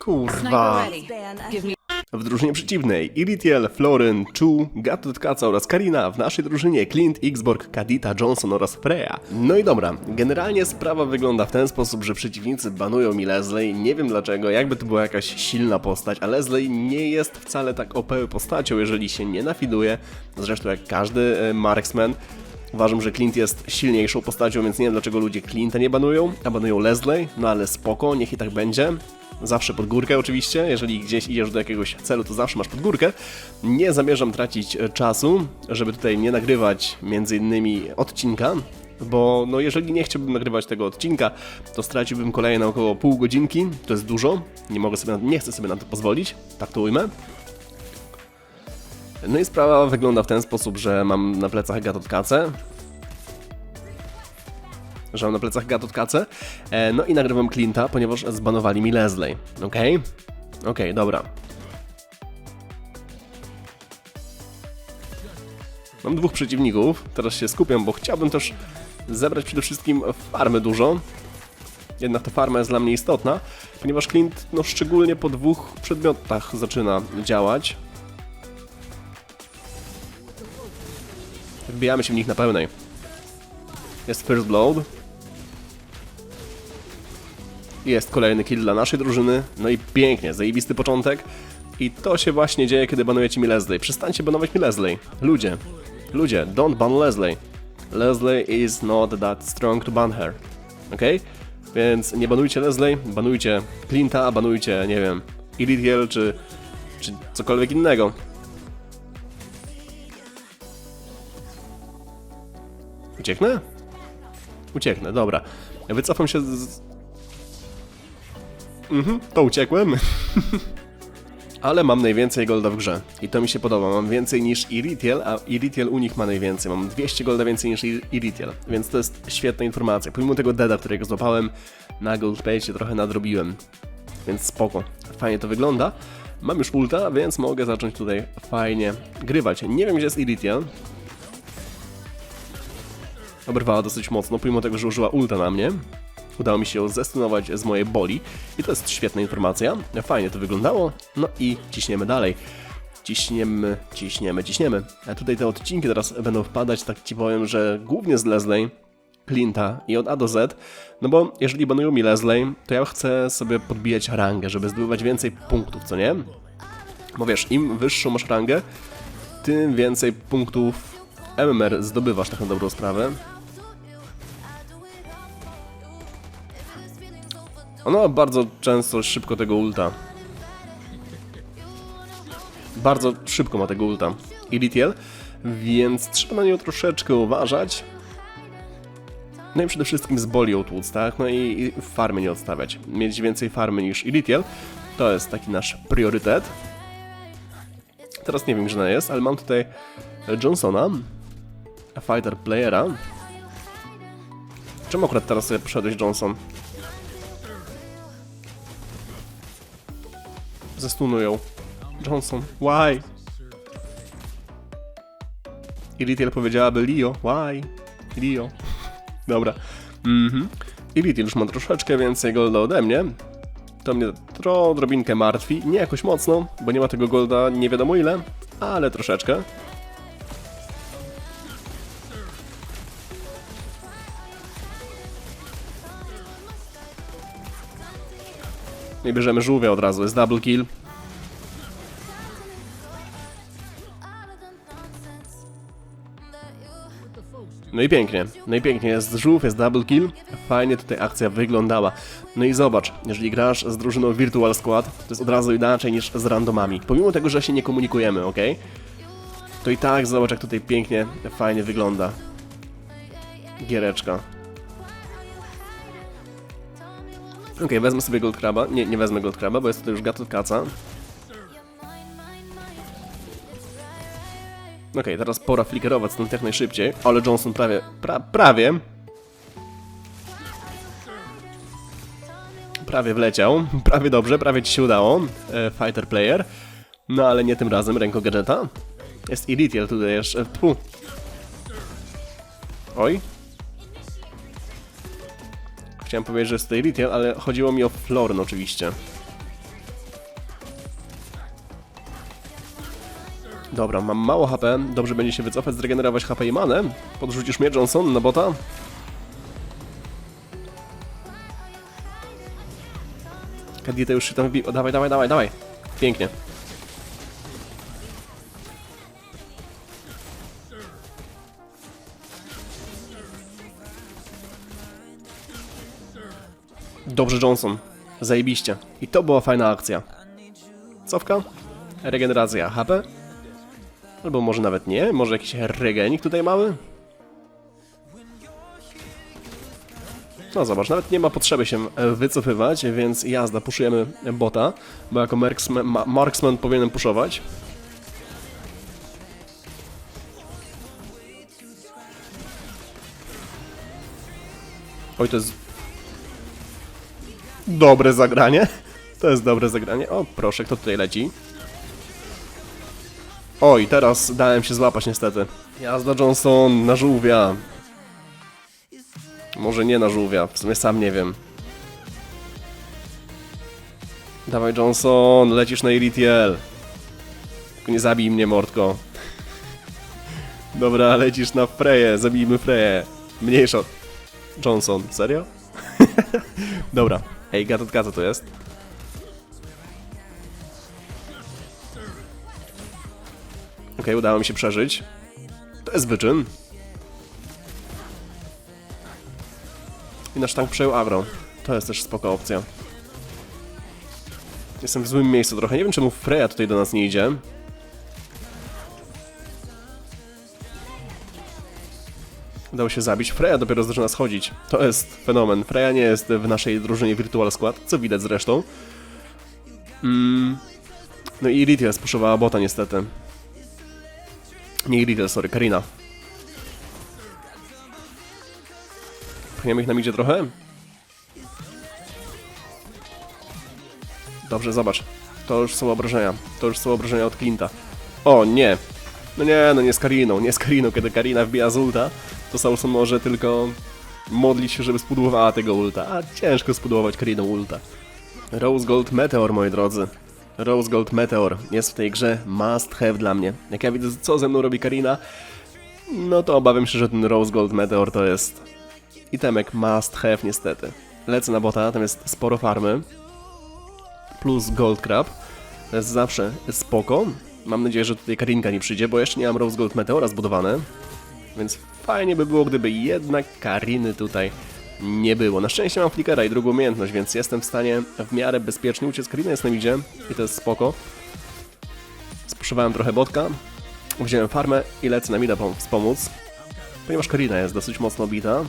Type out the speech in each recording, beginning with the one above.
Kurwa. W drużynie przeciwnej Iritiel, Floryn, Chu, Gatot Kaca oraz Karina. W naszej drużynie Clint, Xborg, Kadita, Johnson oraz Freya. No i dobra, generalnie sprawa wygląda w ten sposób, że przeciwnicy banują mi Leslie. Nie wiem dlaczego, jakby to była jakaś silna postać, a Leslie nie jest wcale tak OP postacią, jeżeli się nie nafiduje. Zresztą jak każdy e, marksman. Uważam, że Clint jest silniejszą postacią, więc nie wiem dlaczego ludzie Clint'a nie banują, a banują Leslie, no ale spoko, niech i tak będzie. Zawsze pod górkę oczywiście, jeżeli gdzieś idziesz do jakiegoś celu, to zawsze masz pod górkę. Nie zamierzam tracić e, czasu, żeby tutaj nie nagrywać między innymi odcinka, bo no jeżeli nie chciałbym nagrywać tego odcinka, to straciłbym kolejne około pół godzinki, to jest dużo, nie mogę sobie, nie chcę sobie na to pozwolić, tak to ujmę. No i sprawa wygląda w ten sposób, że mam na plecach gatotkacę. Że mam na plecach gatotkacę. E, no i nagrywam Clint'a, ponieważ zbanowali mi Leslie. Okej? Okej, dobra. Mam dwóch przeciwników, teraz się skupiam, bo chciałbym też zebrać przede wszystkim farmy dużo. Jednak ta farma jest dla mnie istotna, ponieważ Clint no, szczególnie po dwóch przedmiotach zaczyna działać. Wbijamy się w nich na pełnej. Jest First Blood. Jest kolejny kill dla naszej drużyny. No i pięknie, zajebisty początek. I to się właśnie dzieje, kiedy banujecie mi Leslie. Przestańcie banować mi Leslie. Ludzie. Ludzie, don't ban Leslie. Leslie is not that strong to ban her. Ok? Więc nie banujcie Leslie, banujcie Clint'a, banujcie, nie wiem, Iritiel czy, czy cokolwiek innego. Ucieknę? Ucieknę, dobra. Wycofam się z... Mhm, to uciekłem. Ale mam najwięcej golda w grze. I to mi się podoba. Mam więcej niż Iritiel, a Iritiel u nich ma najwięcej. Mam 200 golda więcej niż Ir- Iritiel. Więc to jest świetna informacja. Pomimo tego deada, którego złapałem, na goldpage trochę nadrobiłem. Więc spoko. Fajnie to wygląda. Mam już ulta, więc mogę zacząć tutaj fajnie grywać. Nie wiem, gdzie jest Iritiel. Oberwała dosyć mocno, pomimo tego, że użyła ulta na mnie. Udało mi się zestunować z mojej boli i to jest świetna informacja. Fajnie to wyglądało. No i ciśniemy dalej. Ciśniemy, ciśniemy, ciśniemy. A tutaj te odcinki teraz będą wpadać, tak ci powiem, że głównie z Leslie, Clint'a i od A do Z, no bo jeżeli banują mi Leslie, to ja chcę sobie podbijać rangę, żeby zdobywać więcej punktów, co nie? Bo wiesz, im wyższą masz rangę, tym więcej punktów MMR zdobywasz tak na dobrą sprawę. Ona bardzo często szybko tego ulta. Bardzo szybko ma tego ulta. Iritiel, więc trzeba na nią troszeczkę uważać. No i przede wszystkim z boli ją tłuc, tak? No i i farmy nie odstawiać. Mieć więcej farmy niż Iritiel, to jest taki nasz priorytet. Teraz nie wiem, gdzie ona jest, ale mam tutaj Johnsona, fighter playera. Czemu akurat teraz sobie poszedłeś, Johnson? Zestunują. Johnson, why? Iritiel powiedziałaby Leo, why? Leo. Dobra. Mhm. Iritiel już ma troszeczkę więcej golda ode mnie. To mnie tro martwi. Nie jakoś mocno, bo nie ma tego golda nie wiadomo ile, ale troszeczkę. I bierzemy żółwia od razu, jest double kill. No i pięknie, no i pięknie, jest żółw, jest double kill, fajnie tutaj akcja wyglądała. No i zobacz, jeżeli grasz z drużyną Virtual Squad, to jest od razu inaczej niż z randomami. Pomimo tego, że się nie komunikujemy, ok? To i tak zobacz jak tutaj pięknie, fajnie wygląda. Giereczka. Okej, wezmę sobie Gold Craba. Nie, nie wezmę Gold Craba, bo jest to już Gatot Kaca. Okej, teraz pora flickerować stąd jak najszybciej. Ale Johnson prawie, pra, prawie. Prawie wleciał. Prawie dobrze, prawie ci się udało. E, fighter player. No ale nie tym razem, ręko gadżeta. Jest Iritiel tutaj jeszcze. Tfu. Oj, Chciałem powiedzieć, że jest tutaj retail, ale chodziło mi o Florn oczywiście. Dobra, mam mało HP, dobrze będzie się wycofać, zregenerować HP i manę. Podrzucisz mnie, Johnson, na bota? Kadita już się tam wbił. Dawaj, dawaj, dawaj, dawaj. Pięknie. Dobrze, Johnson. Zajebiście. I to była fajna akcja. Cofka. Regeneracja HP. Albo może nawet nie. Może jakiś regenik tutaj mały. No zobacz, nawet nie ma potrzeby się e, wycofywać, więc jazda, puszujemy bota, bo jako marksman, ma- marksman powinienem puszować. Oj, to jest dobre zagranie. To jest dobre zagranie. O, proszę, kto tutaj leci? Oj, teraz dałem się złapać niestety. Jazda Johnson na żółwia. Może nie na żółwia, w sumie sam nie wiem. Dawaj Johnson, lecisz na Iritiel. Tylko nie zabij mnie, mordko. Dobra, lecisz na Freję, zabijmy Freję. Mniejsza. Johnson, serio? Dobra. Ej, gatotka, co to jest? Okej, udało mi się przeżyć. To jest wyczyn. I nasz tank przejął agro. To jest też spoko opcja. Jestem w złym miejscu trochę. Nie wiem czemu Freya tutaj do nas nie idzie. Udało się zabić. Freya dopiero zaczyna schodzić. To jest fenomen. Freya nie jest w naszej drużynie Virtual Squad, co widać zresztą. Mm. No i Iritia spuszowała bota niestety. Nie Iritia, sorry, Karina. Pchniemy ich na midzie trochę? Dobrze, zobacz. To już są obrażenia. To już są obrażenia od Clint'a. O, nie. No nie, no nie z Kariną, nie z Kariną. Kiedy Karina wbija z ulta, to Sauson może tylko modlić się, żeby spudłowała tego ulta. A ciężko spudłować Kariną ulta. Rose Gold Meteor, moi drodzy. Rose Gold Meteor jest w tej grze must have dla mnie. Jak ja widzę, co ze mną robi Karina, no to obawiam się, że ten Rose Gold Meteor to jest itemek must have niestety. Lecę na bota, tam jest sporo farmy. Plus Gold Crab. To jest zawsze spoko. Mam nadzieję, że tutaj Karinka nie przyjdzie, bo jeszcze nie mam Rose Gold Meteora zbudowane. Więc fajnie by było, gdyby jednak Kariny tutaj nie było. Na szczęście mam flickera i drugą umiejętność, więc jestem w stanie w miarę bezpiecznie uciec. Karina jest na midzie i to jest spoko. Spuszowałem trochę botka, wziąłem farmę i lecę na mida pom- wspomóc. Ponieważ Karina jest dosyć mocno obita.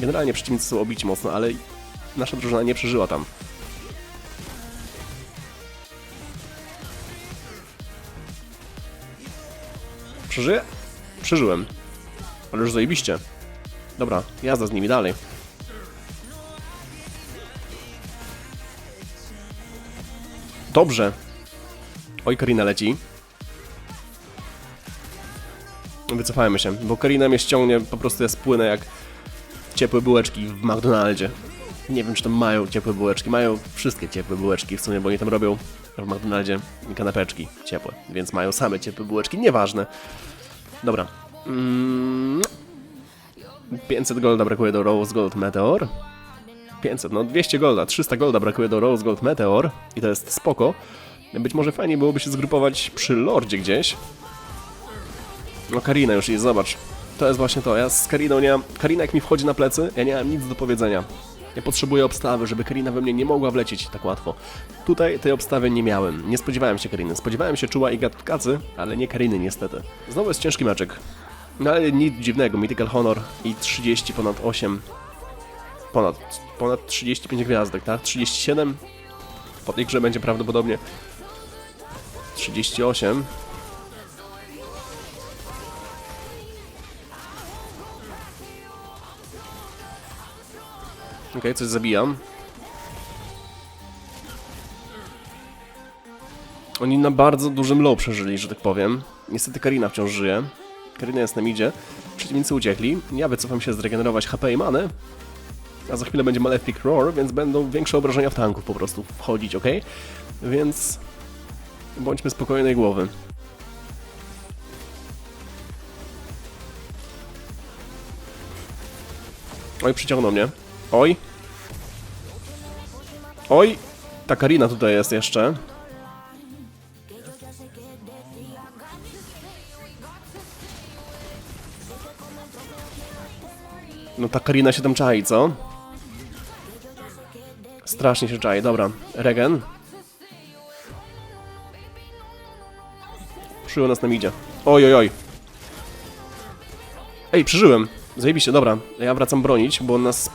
Generalnie przeciwnicy są obici mocno, ale nasza drużyna nie przeżyła tam. Przeżyję? Przeżyłem. Ale już zajebiście. Dobra, jazda z nimi dalej. Dobrze. Oj, Karina leci. Wycofajmy się, bo Karina mnie ściągnie, po prostu ja spłynę jak ciepłe bułeczki w McDonaldzie. Nie wiem, czy tam mają ciepłe bułeczki. Mają wszystkie ciepłe bułeczki w sumie, bo oni tam robią w McDonaldzie kanapeczki ciepłe, więc mają same ciepłe bułeczki. Nieważne. Dobra. Mm. 500 golda brakuje do Rose Gold Meteor. 500, no 200 golda, 300 golda brakuje do Rose Gold Meteor i to jest spoko. Być może fajnie byłoby się zgrupować przy Lordzie gdzieś. No Karina już jest, zobacz. To jest właśnie to, ja z Kariną nie. Karina jak mi wchodzi na plecy, ja nie mam nic do powiedzenia. Ja potrzebuję obstawy, żeby Karina we mnie nie mogła wlecieć tak łatwo. Tutaj tej obstawy nie miałem. Nie spodziewałem się Kariny. Spodziewałem się Czuła i Gatkacy, ale nie Kariny niestety. Znowu jest ciężki meczek. No ale nic dziwnego, Mythical Honor i 30 ponad 8. Ponad, ponad 35 gwiazdek, tak? 37. Po tej grze będzie prawdopodobnie 38. Okej, coś zabijam. Oni na bardzo dużym low przeżyli, że tak powiem. Niestety Karina wciąż żyje. Karina jest na midzie. Przeciwnicy uciekli. Ja wycofam się zregenerować HP i manę. A za chwilę będzie Malefic Roar, więc będą większe obrażenia w tanku po prostu wchodzić, ok? Więc bądźmy spokojnej głowy. Oj, przyciągnął mnie. Oj. Oj. Ta Karina tutaj jest jeszcze. No ta Karina się tam czai, co? Strasznie się czai, dobra. Regen. Przyjął nas na midzie. Oj, oj, oj. Ej, przeżyłem. Zajebiście, dobra. Ja wracam bronić, bo nas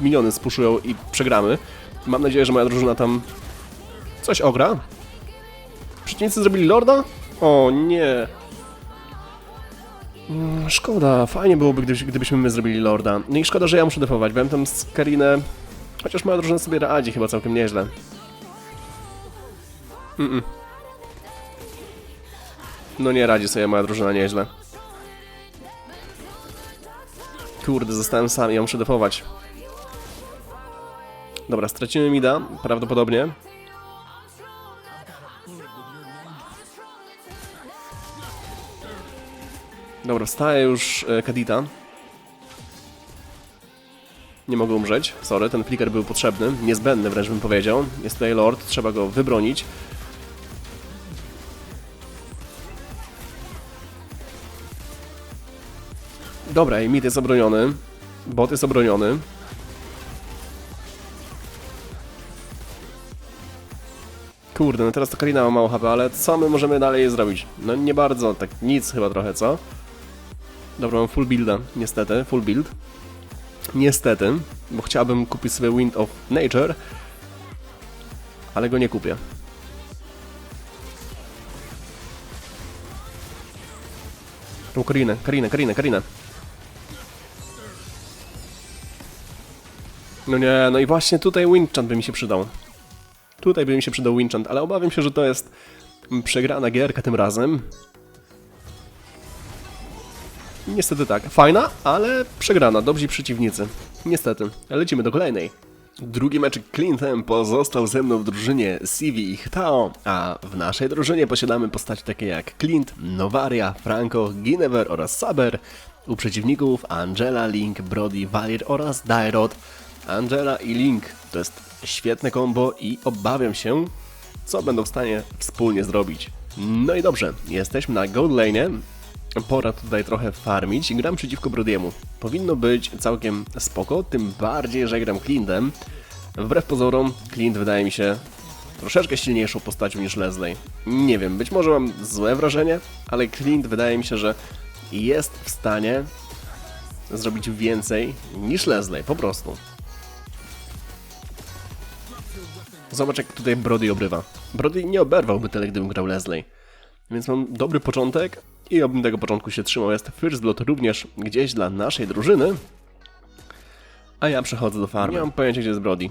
miniony spuszują i przegramy. Mam nadzieję, że moja drużyna tam coś ogra. Przeciwnicy zrobili lorda? O nie. Mm, Szkoda, fajnie byłoby, gdybyś, gdybyśmy my zrobili lorda. No i szkoda, że ja muszę defować. Byłem tam z Karinę. Chociaż moja drużyna sobie radzi chyba całkiem nieźle. Mm -mm. No nie radzi sobie moja drużyna nieźle. Kurde, zostałem sam, ja muszę defować. Dobra, stracimy mida, prawdopodobnie. Dobra, wstaje już e, Kadita. Nie mogę umrzeć, sorry, ten flicker był potrzebny, niezbędny wręcz bym powiedział. Jest tutaj Lord, trzeba go wybronić. Dobra, i mid jest obroniony. Bot jest obroniony. Kurde, no teraz to Karina ma mało HP, ale co my możemy dalej zrobić? No nie bardzo, tak nic chyba trochę, co? Dobra, mam full builda, niestety, full build. Niestety, bo chciałbym kupić sobie Wind of Nature, ale go nie kupię. Tą Karinę, Karinę, Karinę, Karinę. No nie, no i właśnie tutaj Winchant by mi się przydał. Tutaj by mi się przydał Winchant, ale obawiam się, że to jest przegrana gierka tym razem. Niestety tak. Fajna, ale przegrana. Dobrzy przeciwnicy. Niestety. Lecimy do kolejnej. Drugi mecz Clintem pozostał ze mną w drużynie Civi i Htao, a w naszej drużynie posiadamy postacie takie jak Clint, Novaria, Franco, Ginever oraz Saber. U przeciwników Angela, Link, Brody, Valir oraz Dairot. Angela i Link to jest świetne combo i obawiam się, co będą w stanie wspólnie zrobić. No i dobrze, jesteśmy na gold lane. Pora tutaj trochę farmić. Gram przeciwko Brodiemu. Powinno być całkiem spoko, tym bardziej, że gram Clintem. Wbrew pozorom, Clint wydaje mi się troszeczkę silniejszą postacią niż Leslie. Nie wiem, być może mam złe wrażenie, ale Clint wydaje mi się, że jest w stanie zrobić więcej niż Leslie, po prostu. Zobacz jak tutaj Brody obrywa. Brody nie oberwałby tyle, gdybym grał Leslie. Więc mam dobry początek i obym tego początku się trzymał. Jest First Blood również gdzieś dla naszej drużyny. A ja przechodzę do farmy. Nie mam pojęcia, gdzie jest Brody.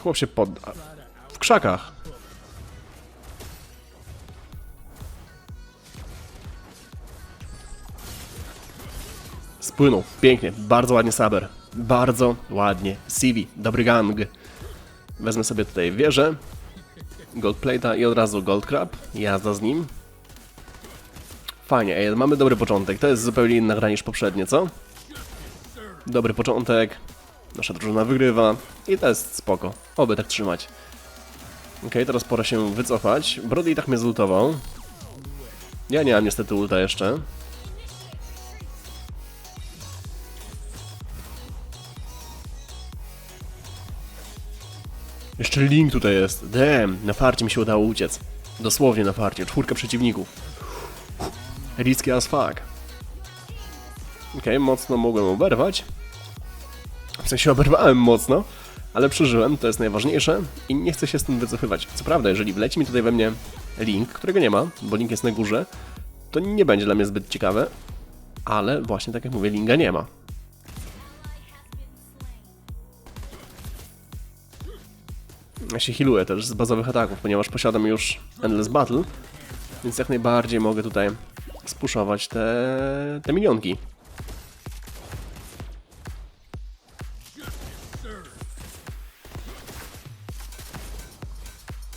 Chłop się pod... W krzakach. Spłynął. Pięknie. Bardzo ładnie Saber. Bardzo ładnie. CV. Dobry gang. Wezmę sobie tutaj wieżę. Gold Plate'a i od razu Gold Crab. Jazda z nim. Fajnie, ej, mamy dobry początek. To jest zupełnie inna gra niż poprzednie, co? Dobry początek. Nasza drużyna wygrywa. I to jest spoko. Oby tak trzymać. Ok, teraz pora się wycofać. Brody i tak mnie zultował. Ja nie mam niestety ulta jeszcze. Jeszcze Link tutaj jest. Damn, na farcie mi się udało uciec. Dosłownie na farcie. Czwórka przeciwników. Risky as fuck. Okej, mocno mogłem oberwać. W sensie oberwałem mocno, ale przeżyłem, to jest najważniejsze i nie chcę się stąd wycofywać. Co prawda, jeżeli wleci mi tutaj we mnie Link, którego nie ma, bo Link jest na górze, to nie będzie dla mnie zbyt ciekawe, ale właśnie tak jak mówię, Linga nie ma. Ja się healuję też z bazowych ataków, ponieważ posiadam już Endless Battle, więc jak najbardziej mogę tutaj spuszować te, te minionki.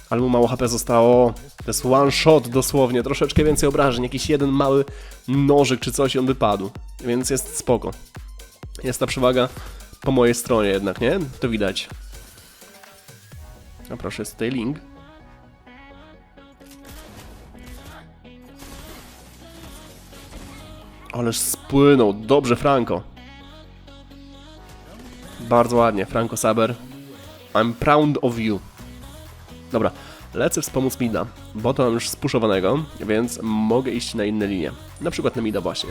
Ale mu mało HP zostało. To jest one shot dosłownie, troszeczkę więcej obrażeń, jakiś jeden mały nożyk czy coś i on wypadł. Więc jest spoko. Jest ta przewaga po mojej stronie jednak, nie? To widać. A proszę, link. Ależ spłynął. Dobrze, Franco. Bardzo ładnie, Franco Saber. I'm proud of you. Dobra, lecę wspomóc mida, bo to mam już spuszowanego, więc mogę iść na inne linie. Na przykład na mida właśnie.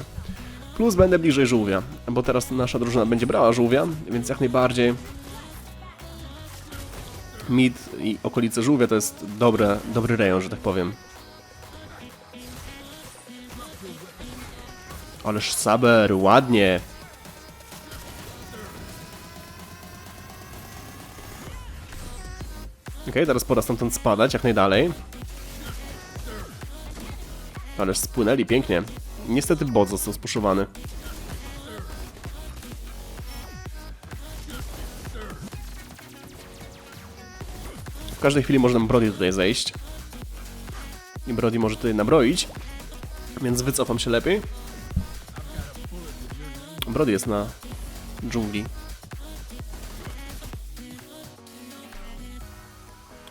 Plus będę bliżej żółwia, bo teraz nasza drużyna będzie brała żółwia, więc jak najbardziej mid i okolice żółwia to jest dobre, dobry rejon, że tak powiem. Ależ Saber, ładnie. Okej, teraz pora stamtąd spadać jak najdalej. Ależ spłynęli pięknie. Niestety bot został spuszowany. Każdej chwili może nam Brody tutaj zejść. I Brody może tutaj nabroić. Więc wycofam się lepiej. Brody jest na dżungli.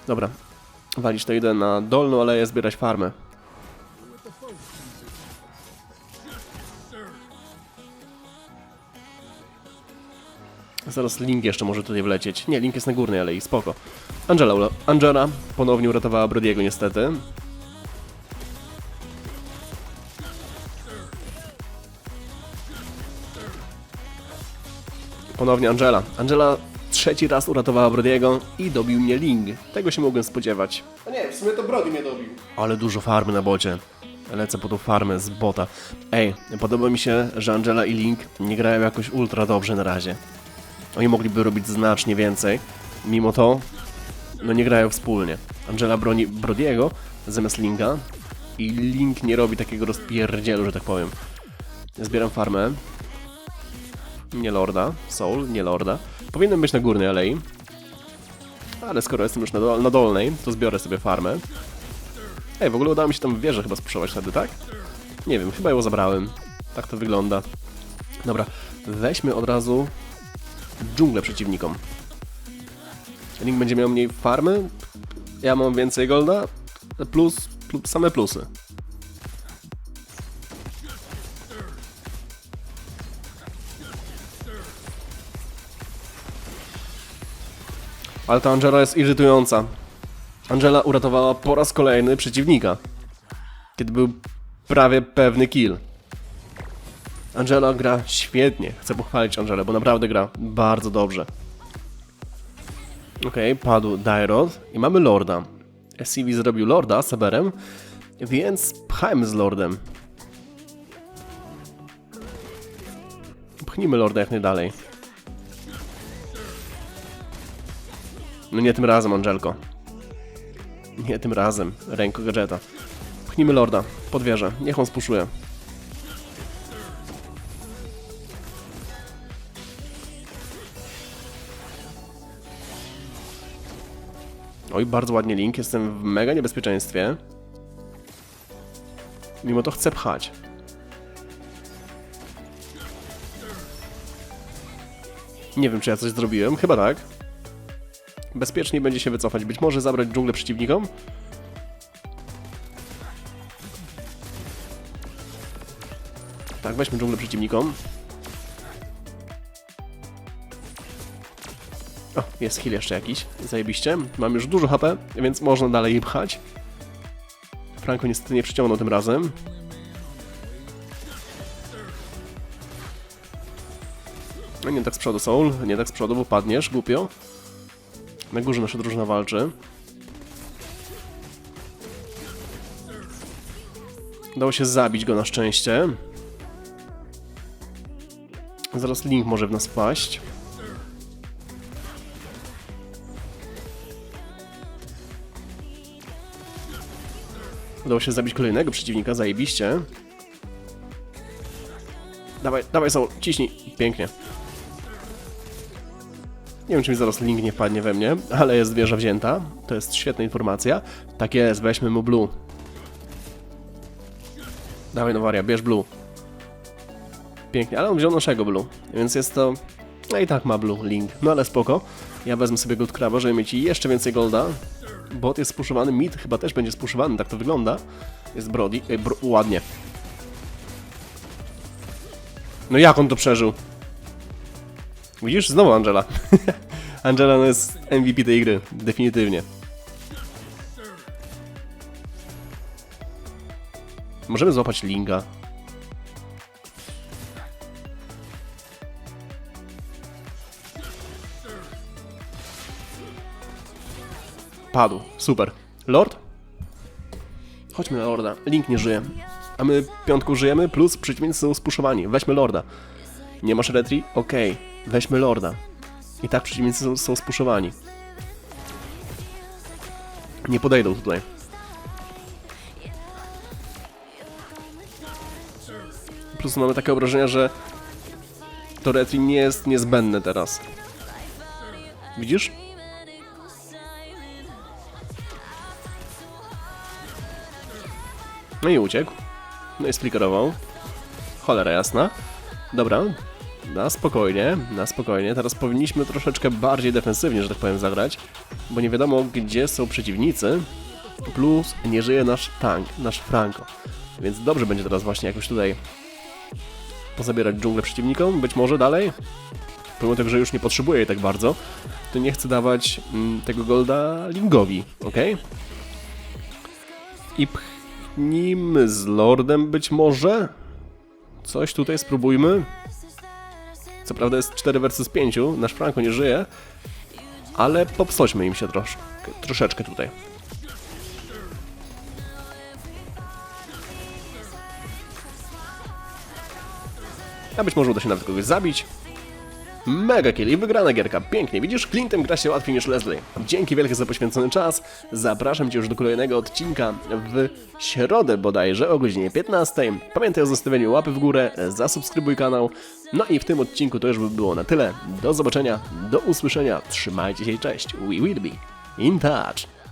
Dobra. Walić to idę na dolną aleję zbierać farmę. Zaraz Link jeszcze może tutaj wlecieć. Nie, Link jest na górnej alei, spoko. Angela, Angela ponownie uratowała Brodiego niestety. Ponownie Angela. Angela trzeci raz uratowała Brodiego i dobił mnie Ling. Tego się mogłem spodziewać. A nie, w sumie to Brody mnie dobił. Ale dużo farmy na bocie. Lecę po tą farmę z bota. Ej, podoba mi się, że Angela i Link nie grają jakoś ultra dobrze na razie. Oni mogliby robić znacznie więcej. Mimo to, no nie grają wspólnie. Angela broni Brodiego zamiast Linka i Link nie robi takiego rozpierdzielu, że tak powiem. Zbieram farmę. Nie Lorda. Soul, nie Lorda. Powinienem być na górnej alei. Ale skoro jestem już na, dol na dolnej, to zbiorę sobie farmę. Ej, w ogóle udało mi się tam wieżę chyba spuszować wtedy, tak? Nie wiem, chyba ją zabrałem. Tak to wygląda. Dobra, weźmy od razu dżunglę przeciwnikom. Link będzie miał mniej farmy, ja mam więcej golda, plus, plus same plusy. Ale ta Angela jest irytująca. Angela uratowała po raz kolejny przeciwnika. Kiedy był prawie pewny kill. Angela gra świetnie. Chcę pochwalić Angelę, bo naprawdę gra bardzo dobrze. Okej, padł Dairod i mamy Lorda. SCV zrobił Lorda Saberem, więc pchajmy z Lordem. Pchnijmy Lorda jak najdalej. No nie tym razem, Angelko. Nie tym razem, ręko gadżeta. Pchnijmy Lorda, pod wieżę, niech on spuszuje. Oj, bardzo ładnie Link, jestem w mega niebezpieczeństwie. Mimo to chcę pchać. Nie wiem, czy ja coś zrobiłem, chyba tak. Bezpieczniej będzie się wycofać, być może zabrać dżunglę przeciwnikom. Tak, weźmy dżunglę przeciwnikom. O, jest heal jeszcze jakiś. Zajebiście. Mam już dużo HP, więc można dalej pchać. Franco niestety nie przyciągnął tym razem. No nie tak z przodu, Soul. Nie tak z przodu, bo padniesz, głupio. Na górze nasza drużyna walczy. Udało się zabić go na szczęście. Zaraz Link może w nas wpaść. Udało się zabić kolejnego przeciwnika, zajebiście. Dawaj, dawaj Soul, ciśnij. Pięknie. Nie wiem, czy mi zaraz link nie wpadnie we mnie, ale jest wieża wzięta. To jest świetna informacja. Tak jest, weźmy mu blue. Dawaj Nowaria, bierz blue. Pięknie, ale on wziął naszego blue, więc jest to... No i tak ma blue link, no ale spoko. Ja wezmę sobie gold kraba, żeby mieć jeszcze więcej golda. Bot jest spuszowany, mid chyba też będzie spuszowany, tak to wygląda. Jest Brody, Ej, bro, ładnie. No jak on to przeżył? Widzisz? Znowu Angela. Angela no jest MVP tej gry, definitywnie. Możemy złapać Linga. Padł. Super. Lord? Chodźmy na Lorda. Link nie żyje. A my piątką żyjemy, plus przeciwnicy są spuszowani. Weźmy Lorda. Nie masz retri? Okej. Weźmy Lorda. I tak przeciwnicy są, są spuszowani. Nie podejdą tutaj. Prostu mamy takie obrażenia, że to retri nie jest niezbędne teraz. Widzisz? No i uciekł. No i splikerował. Cholera jasna. Dobra. Na spokojnie, na spokojnie. Teraz powinniśmy troszeczkę bardziej defensywnie, że tak powiem, zagrać. Bo nie wiadomo, gdzie są przeciwnicy. Plus nie żyje nasz tank, nasz Franco. Więc dobrze będzie teraz właśnie jakoś tutaj pozabierać dżunglę przeciwnikom. Być może dalej. Pomimo tego, że już nie potrzebuję jej tak bardzo, to nie chcę dawać mm, tego golda Lingowi, ok? I pchnijmy z Lordem być może? Coś tutaj spróbujmy. Co prawda jest 4 versus 5, nasz Franco nie żyje, ale popsoćmy im się troszeczkę tutaj. A być może uda się nawet kogoś zabić. Mega kill i wygrana gierka. Pięknie, widzisz? Clintem gra się łatwiej niż Leslie. Dzięki wielkie za poświęcony czas. Zapraszam Cię już do kolejnego odcinka w środę bodajże o godzinie 15. Pamiętaj o zostawieniu łapy w górę, zasubskrybuj kanał. No i w tym odcinku to już by było na tyle. Do zobaczenia, do usłyszenia. Trzymajcie się, cześć. We will be in touch.